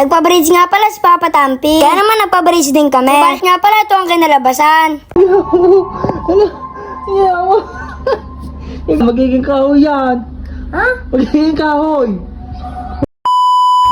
Nagpa-bridge nga pala si Papa Tampi. Kaya naman nagpa-bridge din kami. Bakit nga pala ito ang kinalabasan? Ano? Yawa. Magiging kahoy yan. Ha? Magiging kahoy.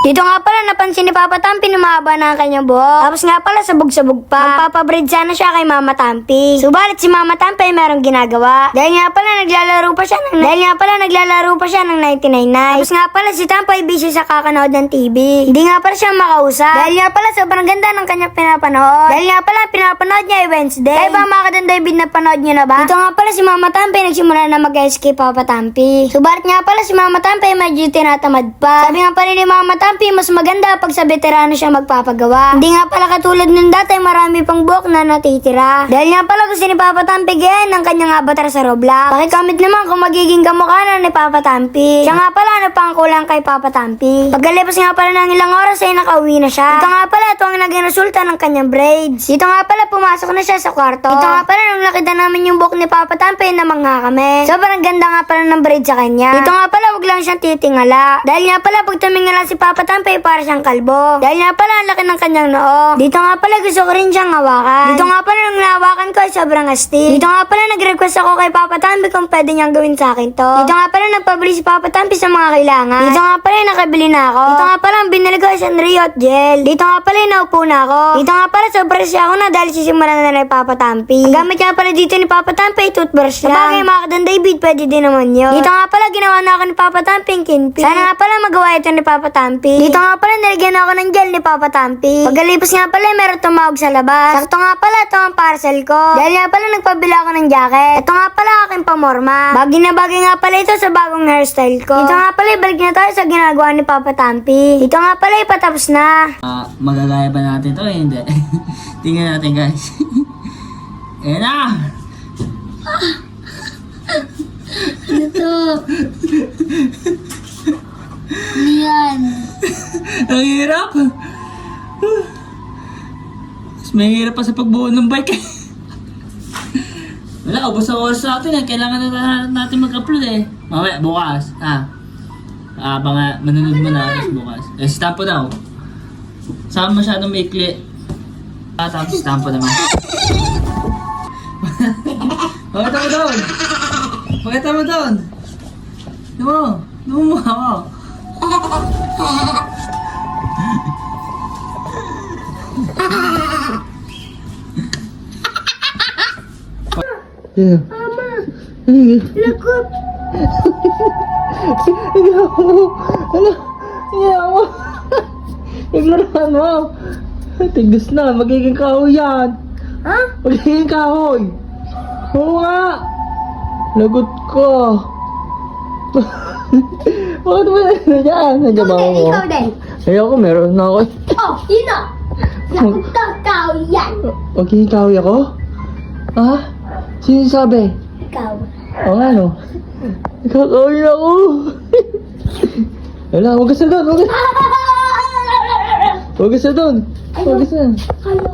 Dito nga pala napansin ni Papa Tampi na mahaba na ang kanyang buhok. Tapos nga pala sabog-sabog pa. Magpapabreed sana siya kay Mama Tampi. Subalit si Mama Tampi ay merong ginagawa. Dahil nga pala naglalaro pa siya ng Dahil nga pala naglalaro pa siya ng 99 night. Tapos nga pala si Tampi ay busy sa kakanood ng TV. Hindi nga pala siya makausap. Dahil nga pala sobrang ganda ng kanyang pinapanood. Dahil nga pala pinapanood niya ay Wednesday. Ay ba mga kadang David na panood niyo na ba? Dito nga pala si Mama Tampi nagsimula na mag-escape Papa Tampi. Subalit nga pala si Mama Tampi ay medyo tinatamad pa. Sabi nga pala ni Mama Tampi, mas maganda pag sa veterano siya magpapagawa. Hindi nga pala katulad nung dati, marami pang buhok na natitira. Dahil nga pala gusto ni Papa Tampi gayahin ng kanyang avatar sa Roblox. Pakicomment naman kung magiging kamukha na ni Papa Tampi. Siya nga pala, ano pang kulang kay Papa Tampi. Pagkalipas nga pala ng ilang oras ay nakauwi na siya. Ito nga pala, ito ang naging resulta ng kanyang braids. Dito nga pala, pumasok na siya sa kwarto. Ito nga pala, nung nakita namin yung buhok ni Papa Tampi, namang nga kami. Sobrang ganda nga pala ng braid sa kanya. Dito nga pala, wag lang siyang titingala. Dahil nga pala, pag tumingala si Papa Tampi, para siyang kalbo. Dahil nga pala, ang laki ng kanyang noo. Dito nga pala, gusto ko rin siyang hawakan. Dito nga pala, nung nahawakan ko, ay sobrang astig. Dito nga pala, nag-request ako kay Papa Tampi kung pwede niyang gawin sa akin to. Dito nga pala, nagpabili si Papa Tampi sa mga kailangan. Dito nga pala, nakabili na ako. Dito nga pala, ang binili ko ay Sanrio at gel. Dito nga pala, naupo na ako. Dito nga pala, sobrang siya ako na dahil sisimulan na ni Papa Tampi. Ang gamit nga pala dito ni Papa Tampi ay toothbrush lang. Sabagay, mga kadan David, pwede din naman yun. Dito nga pala, ginawa na ako ni Papa Tampi yung kinpi. Sana nga pala magawa ito ni Papa Tampi. Dito nga pala, nilagyan ako ng gel ni Papa Tampi. Pagkalipas nga pala, meron tumawag sa labas. Sakto nga pala, ito ang parcel ko. Dahil nga pala, nagpabila ako ng jacket. Ito nga pala, aking pamorma. Bagay na bagay nga pala ito sa bagong hairstyle ko. Dito nga pala, balik na tayo sa ginagawa ni Papa Tampi. Dito nga pala, ipatapos na. Ah, magagaya ba natin to? Eh, hindi. Tingnan natin guys. Ayan na! Ito. Yan. Ang hirap! Mas mahirap pa sa pagbuo ng bike. Wala, ubos ang oras natin eh. Kailangan na natin mag-upload eh. Mamaya, bukas. Ah. Ah, baka manunod mo na tapos bukas. Eh, stampo daw. Saan masyadong maikli? Ah, tapos stampo naman. Pakita mo doon! Pakita mo doon! Ano mo? Ano mo ako? Yeah. Mama, Ano? lagot. Ano? Mo! Ignoran mo! Tigas na, magiging kahoy yan! Ha? Magiging kahoy! Oo nga! Lagot ko! Bakit mo na dyan? Nandiyan ba ako? Ikaw din. Ayoko, meron na ako. Oh, yun na. Nakakakaw yan. Kahoy ako? Ha? Sino sabi? Ikaw. Oo nga no. Kakawin ako. Wala, huwag ka sa doon, huwag ka. Huwag ka sa doon. Huwag ka sa. Hello.